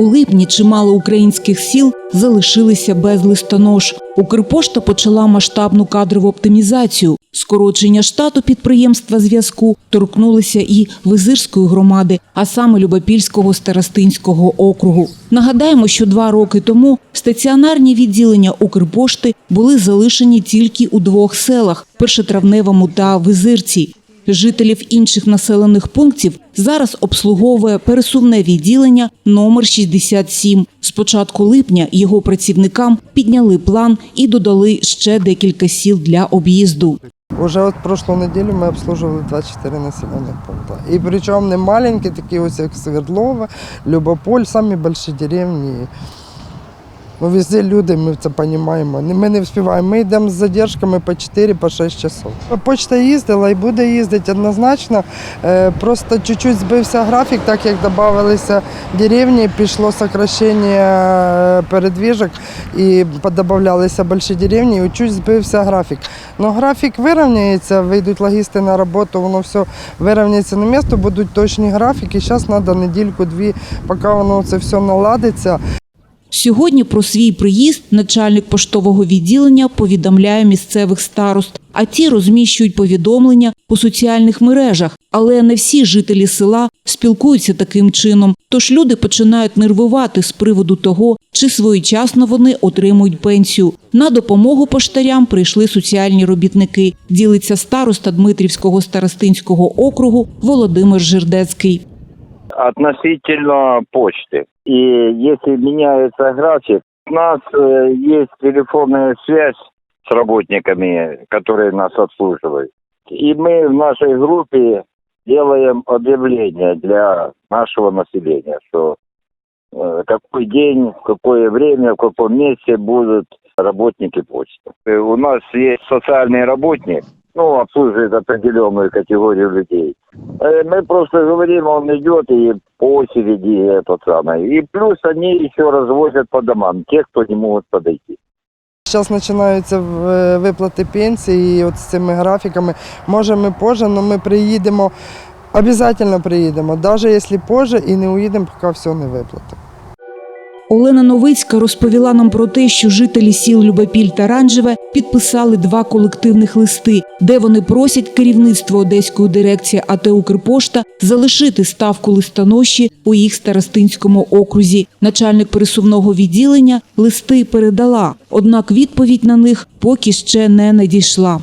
У липні чимало українських сіл залишилися без листонож. Укрпошта почала масштабну кадрову оптимізацію. Скорочення штату підприємства зв'язку торкнулися і Визирської громади, а саме Любопільського старостинського округу. Нагадаємо, що два роки тому стаціонарні відділення Укрпошти були залишені тільки у двох селах Першотравневому та Визирці. Жителів інших населених пунктів зараз обслуговує пересувне відділення номер 67. З початку липня його працівникам підняли план і додали ще декілька сіл для об'їзду. Уже от прошлу неділю ми обслуживали 24 населених пункта. І причому не маленькі, такі ось як Свердлова, Любополь, самі великі деревні. Ну, везде люди, ми це розуміємо. Ми не встигаємо. Ми йдемо з задержками по 4-6 часов. Почта їздила і буде їздити однозначно. Е, Просто чуть-чуть збився графік, так як додавалися деревні, пішло сокращення передвіжок і подобавлялися більші деревні, і чуть збився графік. Ну, графік вирівняється, вийдуть логісти на роботу, воно все вирівняється на місто, будуть точні графіки. Зараз треба недільку-дві, поки воно це все наладиться. Сьогодні про свій приїзд начальник поштового відділення повідомляє місцевих старост, а ті розміщують повідомлення у соціальних мережах. Але не всі жителі села спілкуються таким чином. Тож люди починають нервувати з приводу того, чи своєчасно вони отримують пенсію. На допомогу поштарям прийшли соціальні робітники. Ділиться староста Дмитрівського старостинського округу Володимир Жердецький. Относительно почты. И если меняется график, у нас э, есть телефонная связь с работниками, которые нас обслуживают. И мы в нашей группе делаем объявление для нашего населения, что э, какой день, в какое время, в каком месте будут работники почты. И у нас есть социальный работник, ну, обслуживает определенную категорию людей. Э, Мы просто говорим, он идет и по очереди этот самый. И плюс они еще развозят по домам тех, кто не могут подойти. Зараз починаються в- виплати пенсії, і от з цими графіками. Може, ми позже, але ми приїдемо, обов'язково приїдемо, навіть якщо позже і не уїдемо, поки все не виплатимо. Олена Новицька розповіла нам про те, що жителі сіл Любопіль та Ранжеве підписали два колективних листи, де вони просять керівництво Одеської дирекції АТ «Укрпошта» залишити ставку листоноші у їх старостинському окрузі. Начальник пересувного відділення листи передала, однак відповідь на них поки ще не надійшла.